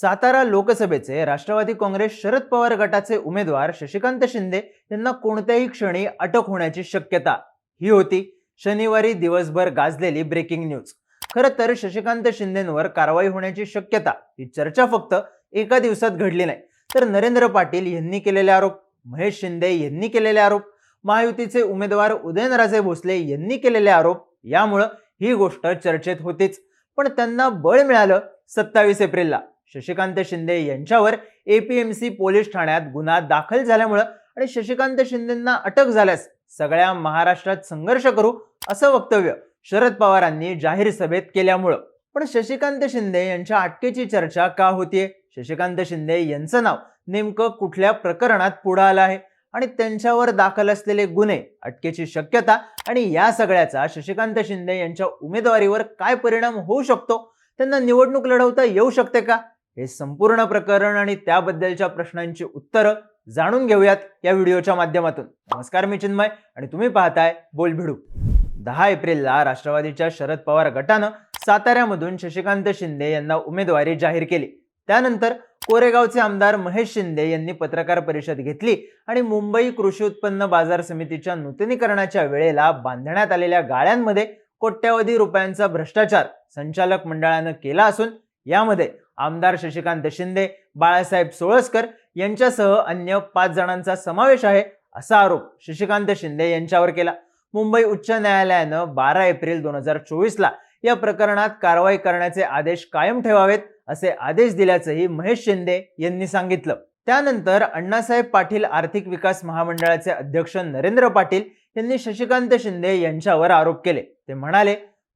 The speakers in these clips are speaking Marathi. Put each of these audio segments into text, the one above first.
सातारा लोकसभेचे राष्ट्रवादी काँग्रेस शरद पवार गटाचे उमेदवार शशिकांत शिंदे यांना कोणत्याही क्षणी अटक होण्याची शक्यता ही होती. शनिवारी दिवसभर गाजलेली ब्रेकिंग न्यूज खरं तर शशिकांत शिंदेंवर कारवाई होण्याची शक्यता ही चर्चा फक्त एका दिवसात घडली नाही. तर नरेंद्र पाटील यांनी केलेले आरोप महेश शिंदे यांनी केलेले आरोप महायुतीचे उमेदवार उदयनराजे भोसले यांनी केलेले आरोप यामुळं ही गोष्ट चर्चेत होतीच. पण त्यांना बळ मिळालं सत्तावीस एप्रिलला. शशिकांत शिंदे यांच्यावर एपीएमसी पोलीस ठाण्यात गुन्हा दाखल झाल्यामुळं आणि शशिकांत शिंदेंना अटक झाल्यास सगळ्या महाराष्ट्रात संघर्ष करू असं वक्तव्य शरद पवारांनी जाहीर सभेत केल्यामुळं. पण शशिकांत शिंदे यांच्या अटकेची चर्चा का होतीये? शशिकांत शिंदे यांचं नाव नेमकं कुठल्या प्रकरणात पुढं आलं आहे? आणि त्यांच्यावर दाखल असलेले गुन्हे अटकेची शक्यता आणि या सगळ्याचा शशिकांत शिंदे यांच्या उमेदवारीवर काय परिणाम होऊ शकतो? त्यांना निवडणूक लढवता येऊ शकते का? हे संपूर्ण प्रकरण आणि त्याबद्दलच्या प्रश्नांची उत्तरं जाणून घेऊयात या व्हिडिओच्या माध्यमातून. नमस्कार मी चिन्मय आणि तुम्ही पाहताय बोल भिडू दहा एप्रिलला राष्ट्रवादीच्या शरद पवार गटानं साताऱ्यामधून शशिकांत शिंदे यांना उमेदवारी जाहीर केली. त्यानंतर कोरेगावचे आमदार महेश शिंदे यांनी पत्रकार परिषद घेतली आणि मुंबई कृषी उत्पन्न बाजार समितीच्या नूतनीकरणाच्या वेळेला बांधण्यात आलेल्या गाळ्यांमध्ये कोट्यावधी रुपयांचा भ्रष्टाचार संचालक मंडळानं केला असून यामध्ये आमदार शशिकांत शिंदे बाळासाहेब सोळसकर यांच्यासह अन्य पाच जणांचा समावेश आहे असा आरोप शशिकांत शिंदे यांच्यावर केला. मुंबई उच्च न्यायालयानं बारा एप्रिल दोन हजार चोवीसला या प्रकरणात कारवाई करण्याचे आदेश कायम ठेवावेत असे आदेश दिल्याचंही महेश शिंदे यांनी सांगितलं. त्यानंतर अण्णासाहेब पाटील आर्थिक विकास महामंडळाचे अध्यक्ष नरेंद्र पाटील यांनी शशिकांत शिंदे यांच्यावर आरोप केले. ते म्हणाले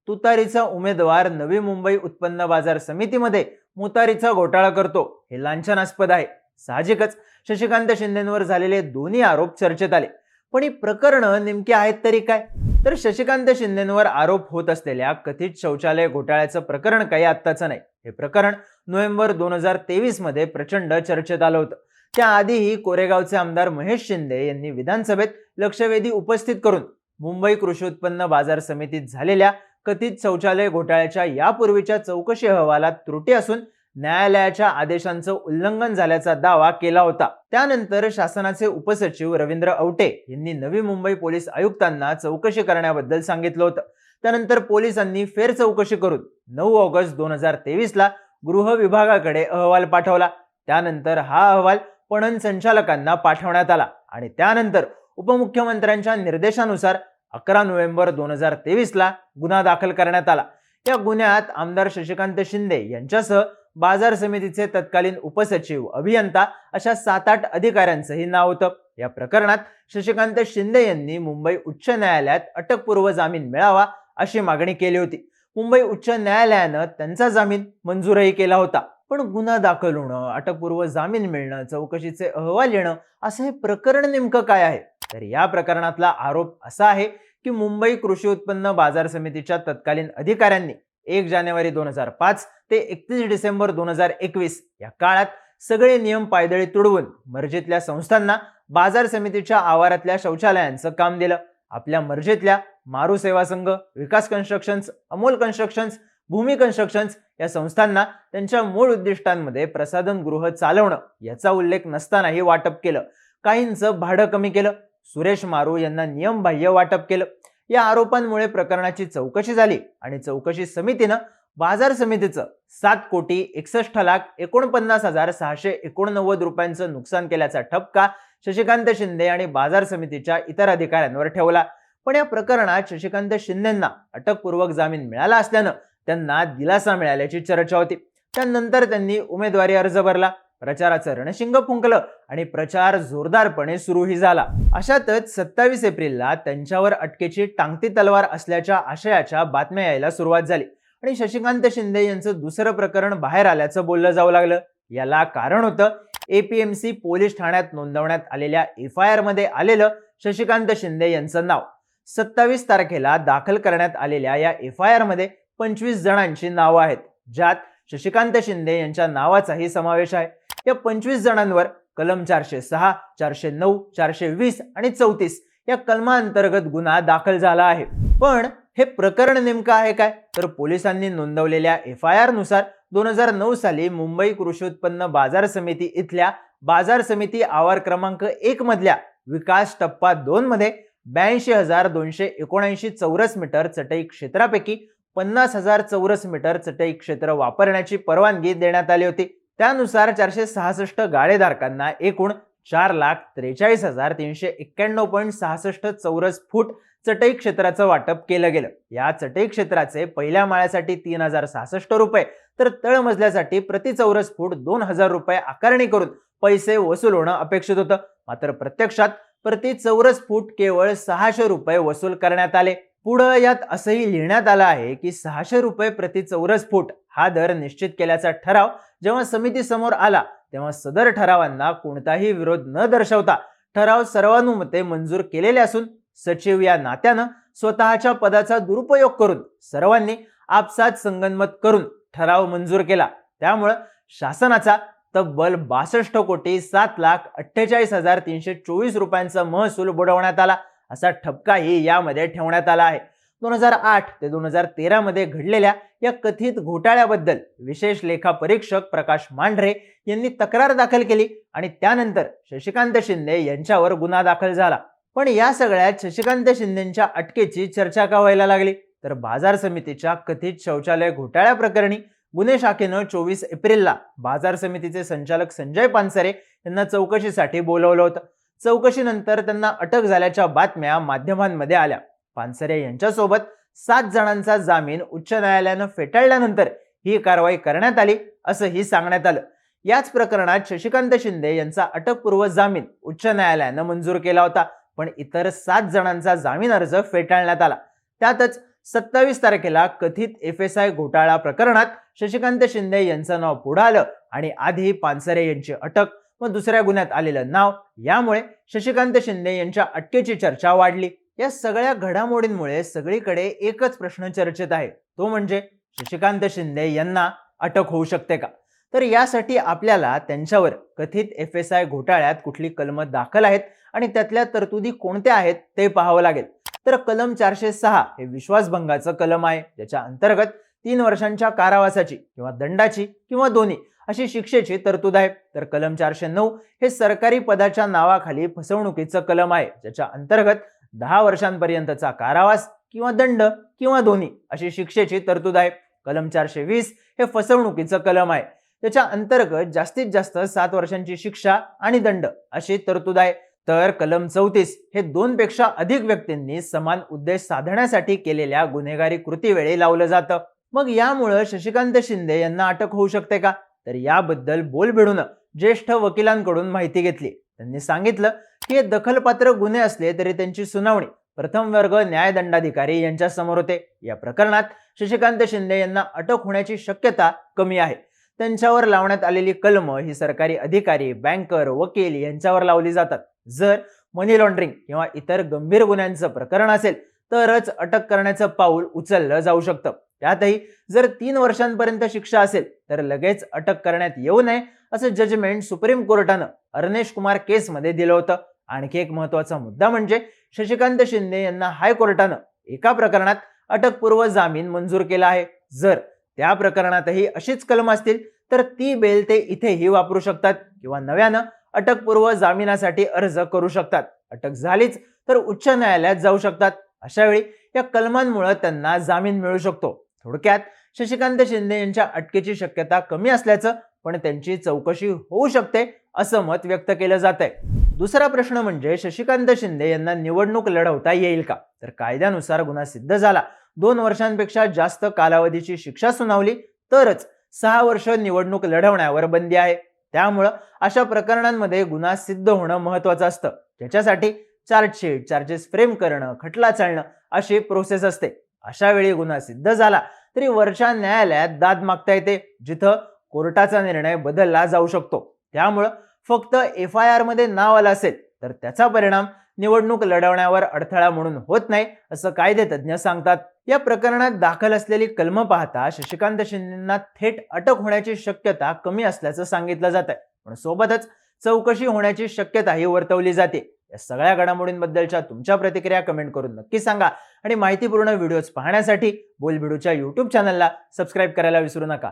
तुतारीचा उमेदवार नवी मुंबई उत्पन्न बाजार समितीमध्ये मुतारीचा घोटाळा करतो. हे लांछनास्पद आहे. साहजिकच शशिकांत शिंदेंवर झालेले दोन्ही आरोप चर्चेत आले. पण ही प्रकरणं नेमकी आहेत तरी काय? तर शशिकांत शिंदेंवर आरोप होत असलेल्या कथित शौचालय घोटाळ्याचं प्रकरण काही आत्ताचं नाही. हे प्रकरण नोव्हेंबर दोन हजार तेवीसमध्ये प्रचंड चर्चेत आलं होतं. त्याआधीही कोरेगावचे आमदार महेश शिंदे यांनी विधानसभेत लक्षवेधी उपस्थित करून मुंबई कृषी उत्पन्न बाजार समितीत झालेल्या कथित शौचालय घोटाळ्याच्या यापूर्वीच्या चौकशी अहवालात त्रुटी असून न्यायालयाच्या आदेशांचं उल्लंघन झाल्याचा दावा केला होता. त्यानंतर शासनाचे उपसचिव रवींद्र औटे यांनी नवी मुंबई पोलीस आयुक्तांना चौकशी करण्याबद्दल सांगितलं होतं. त्यानंतर पोलिसांनी फेर चौकशी करून नऊ ऑगस्ट दोन हजार तेवीसला गृह विभागाकडे अहवाल पाठवला. त्यानंतर हा अहवाल पणन संचालकांना पाठवण्यात आला आणि त्यानंतर उपमुख्यमंत्र्यांच्या निर्देशानुसार अकरा नोव्हेंबर दोन हजार तेवीसला गुन्हा दाखल करण्यात आला. या गुन्ह्यात आमदार शशिकांत शिंदे यांच्यासह बाजार समितीचे तत्कालीन उपसचिव अभियंता अशा सात आठ अधिकाऱ्यांचंही नाव होतं. या प्रकरणात शशिकांत शिंदे यांनी मुंबई उच्च न्यायालयात अटकपूर्व जामीन मिळावा अशी मागणी केली होती. मुंबई उच्च न्यायालयानं त्यांचा जामीन मंजूरही केला होता. पण गुन्हा दाखल होणं अटकपूर्व जामीन मिळणं चौकशीचे अहवाल येणं असं हे प्रकरण नेमकं काय आहे? तर या प्रकरणातला आरोप असा आहे की मुंबई कृषी उत्पन्न बाजार समितीच्या तत्कालीन अधिकाऱ्यांनी एक जानेवारी दोन हजार पाच ते एकतीस डिसेंबर दोन हजार एकवीस या काळात सगळे नियम पायदळी तुडवून मर्जीतल्या संस्थांना बाजार समितीच्या आवारातल्या शौचालयांचं काम दिलं. आपल्या मर्जीतल्या मारू सेवा संघ Vikas constructions Amol constructions Bhumi constructions या संस्थांना त्यांच्या मूळ उद्दिष्टांमध्ये प्रसाधन गृह चालवणं याचा उल्लेख नसतानाही वाटप केलं. काहींचं भाडं कमी केलं. सुरेश मारू यांना नियमबाह्य वाटप केलं. या आरोपांमुळे प्रकरणाची चौकशी झाली आणि चौकशी समितीनं बाजार समितीचं सात कोटी एकसष्ट लाख एकोणपन्नास हजार सहाशे एकोणनव्वद रुपयांचं नुकसान केल्याचा ठपका शशिकांत शिंदे आणि बाजार समितीच्या इतर अधिकाऱ्यांवर ठेवला. पण या प्रकरणात शशिकांत शिंदेंना अटकपूर्वक जामीन मिळाला असल्यानं त्यांना दिलासा मिळाल्याची चर्चा होती. त्यानंतर त्यांनी उमेदवारी अर्ज भरला. प्रचाराचं रणशिंग फुंकलं आणि प्रचार जोरदारपणे सुरूही झाला. अशातच सत्तावीस एप्रिलला त्यांच्यावर अटकेची टांगती तलवार असल्याच्या आशयाच्या बातम्या यायला सुरुवात झाली आणि शशिकांत शिंदे यांचं दुसरं प्रकरण बाहेर आल्याचं बोललं जाऊ लागलं. याला कारण होतं एपीएमसी पोलीस ठाण्यात नोंदवण्यात आलेल्या एफ आय आरमध्ये आलेलं शशिकांत शिंदे यांचं नाव. सत्तावीस तारखेला दाखल करण्यात आलेल्या या एफ आय आरमध्ये पंचवीस जणांची नावं आहेत ज्यात शशिकांत शिंदे यांच्या नावाचाही समावेश आहे. या पंचवीस जणांवर कलम चारशे सहा चारशे नऊ चारशे वीस आणि चौतीस या कलमांतर्गत गुन्हा दाखल झाला आहे. पण हे प्रकरण नेमकं आहे काय? तर पोलिसांनी नोंदवलेल्या एफ आय आरनुसार दोन हजार नऊ साली मुंबई कृषी उत्पन्न बाजार समिती इथल्या बाजार समिती आवार क्रमांक एक मधल्या विकास टप्पा दोन मध्ये ब्याऐंशी हजार दोनशे एकोणऐंशी चौरस मीटर चटई क्षेत्रापैकी पन्नास हजार चौरस मीटर चटई क्षेत्र वापरण्याची परवानगी देण्यात आली होती. त्यानुसार चारशे सहासष्ट गाळेधारकांना एकूण चार लाख त्रेचाळीस हजार तीनशे एक्क्याण्णव पॉईंट सहासष्ट चौरस फूट चटई क्षेत्राचं वाटप केलं गेलं. या चटई क्षेत्राचे पहिल्या माळ्यासाठी तीन हजार सहासष्ट रुपये तर तळमजल्यासाठी प्रति चौरस फूट दोन हजार रुपये आकारणी करून पैसे वसूल होणं अपेक्षित होतं. मात्र प्रत्यक्षात प्रति चौरस फूट केवळ सहाशे रुपये वसूल करण्यात आले. पुढं यात असंही लिहिण्यात आलं आहे की सहाशे रुपये प्रति चौरस फूट हा दर निश्चित केल्याचा ठराव जेव्हा समिती समोर आला तेव्हा सदर ठरावांना कोणताही विरोध न दर्शवता ठराव सर्वानुमते मंजूर केलेले असून सचिव या नात्यानं स्वतःच्या पदाचा दुरुपयोग करून सर्वांनी आपसात संगनमत करून ठराव मंजूर केला. त्यामुळं शासनाचा तब्बल बासष्ट कोटी सात लाख अठ्ठेचाळीस हजार तीनशे चोवीस रुपयांचा महसूल बुडवण्यात आला. असा ठपकाही यामध्ये ठेवण्यात आला आहे. दोन हजार आठ ते दोन हजार तेरा मध्ये घडलेल्या या कथित घोटाळ्याबद्दल विशेष लेखा परीक्षक प्रकाश मांढरे यांनी तक्रार दाखल केली आणि त्यानंतर शशिकांत शिंदे यांच्यावर गुन्हा दाखल झाला. पण या सगळ्यात शशिकांत शिंदेच्या अटकेची चर्चा का व्हायला लागली? तर बाजार समितीच्या कथित शौचालय घोटाळ्या प्रकरणी गुन्हे शाखेनं चोवीस एप्रिलला बाजार समितीचे संचालक संजय पानसरे यांना चौकशीसाठी बोलवलं होतं. चौकशीनंतर त्यांना अटक झाल्याच्या बातम्या माध्यमांमध्ये आल्या. पानसरे यांच्यासोबत सात जणांचा जामीन उच्च न्यायालयानं फेटाळल्यानंतर ही कारवाई करण्यात आली असंही सांगण्यात आलं. याच प्रकरणात शशिकांत शिंदे यांचा अटकपूर्व जामीन उच्च न्यायालयानं मंजूर केला होता पण इतर सात जणांचा जामीन अर्ज फेटाळण्यात आला. त्यातच सत्तावीस तारखेला कथित एफ एस आय घोटाळा प्रकरणात शशिकांत शिंदे यांचं नाव पुढं आलं आणि आधी पानसरे यांची अटक व दुसऱ्या गुन्ह्यात आलेलं नाव यामुळे शशिकांत शिंदे यांच्या अटकेची चर्चा वाढली. या सगळ्या घडामोडींमुळे सगळीकडे एकच प्रश्न चर्चेत आहे. तो म्हणजे शशिकांत शिंदे यांना अटक होऊ शकते का? तर यासाठी आपल्याला त्यांच्यावर कथित एफ एस आय घोटाळ्यात कुठली कलमं दाखल आहेत आणि त्यातल्या तरतुदी कोणत्या आहेत ते पाहावं लागेल. तर कलम चारशे सहा हे विश्वासभंगाचं कलम आहे ज्याच्या अंतर्गत तीन वर्षांच्या कारावासाची किंवा दंडाची किंवा दोन्ही अशी शिक्षेची तरतूद आहे. तर कलम चारशे नऊ हे सरकारी पदाच्या नावाखाली फसवणुकीचं कलम आहे ज्याच्या अंतर्गत दहा वर्षांपर्यंतचा कारावास किंवा दंड किंवा दोन्ही अशी शिक्षेची तरतूद आहे. कलम चारशे वीस हे फसवणुकीचं कलम आहे. त्याच्या अंतर्गत जास्तीत जास्त सात वर्षांची शिक्षा आणि दंड अशी तरतूद आहे. तर कलम चौतीस हे दोन पेक्षा अधिक व्यक्तींनी समान उद्देश साधण्यासाठी केलेल्या गुन्हेगारी कृतीवेळी लावलं जातं. मग यामुळं शशिकांत शिंदे यांना अटक होऊ शकते का? तर याबद्दल बोलबिडून ज्येष्ठ वकिलांकडून माहिती घेतली. त्यांनी सांगितलं की दखलपात्र गुन्हे असले तरी त्यांची सुनावणी प्रथम वर्ग न्यायदंडाधिकारी यांच्या समोर होते. या प्रकरणात शशिकांत शिंदे यांना अटक होण्याची शक्यता कमी आहे. त्यांच्यावर लावण्यात आलेली कलम ही सरकारी अधिकारी बँकर वकील यांच्यावर लावली जातात. जर मनी लॉन्ड्रिंग किंवा इतर गंभीर गुन्ह्यांचं प्रकरण असेल तरच अटक करण्याचं पाऊल उचललं जाऊ शकतं. त्यातही जर तीन वर्षांपर्यंत शिक्षा असेल तर लगेच अटक करण्यात येऊ नये असं जजमेंट सुप्रीम कोर्टानं अर्नेश कुमार केसमध्ये दिलं होतं. आणखी एक महत्त्वाचा मुद्दा म्हणजे शशिकांत शिंदे यांना हायकोर्टानं एका प्रकरणात अटकपूर्व जामीन मंजूर केला आहे. जर त्या प्रकरणातही अशीच कलम असतील तर ती बेल ते इथेही वापरू शकतात किंवा नव्यानं अटकपूर्व जामिनासाठी अर्ज करू शकतात. अटक झालीच तर उच्च न्यायालयात जाऊ शकतात. अशा वेळी या कलमांमुळे त्यांना जामीन मिळू शकतो. थोडक्यात शशिकांत शिंदे यांच्या अटकेची शक्यता कमी असल्याचं पण त्यांची चौकशी होऊ शकते असं मत व्यक्त केलं जात आहे दुसरा प्रश्न म्हणजे शशिकांत शिंदे यांना निवडणूक लढवता येईल का? तर कायद्यानुसार गुन्हा सिद्ध झाला. दोन वर्षांपेक्षा जास्त कालावधीची शिक्षा सुनावली तरच सहा वर्ष निवडणूक लढवण्यावर बंदी आहे. त्यामुळं अशा प्रकरणांमध्ये गुन्हा सिद्ध होणं महत्वाचं असतं. ज्याच्यासाठी चार्जशीट चार्जेस फ्रेम करणं खटला चालणं अशी प्रोसेस असते. अशा वेळी गुन्हा सिद्ध झाला तरी वरच्या न्यायालयात दाद मागता येते जिथं कोर्टाचा निर्णय बदलला जाऊ शकतो. त्यामुळं फक्त एफ आय आरमध्ये नाव आलं असेल तर त्याचा परिणाम निवडणूक लढवण्यावर अडथळा म्हणून होत नाही असं कायदे तज्ज्ञ सांगतात. या प्रकरणात दाखल असलेली कलम पाहता शशिकांत शिंदेना थेट अटक होण्याची शक्यता कमी असल्याचं सांगितलं जात आहे पण सोबतच चौकशी होण्याची शक्यताही वर्तवली जाते. या सगळ्या घडामोडींबद्दलच्या तुमच्या प्रतिक्रिया कमेंट करून नक्की सांगा. आणि माहितीपूर्ण व्हिडिओज पाहण्यासाठी बोलबिडूच्या यूट्यूब चॅनलला सबस्क्राईब करायला विसरू नका.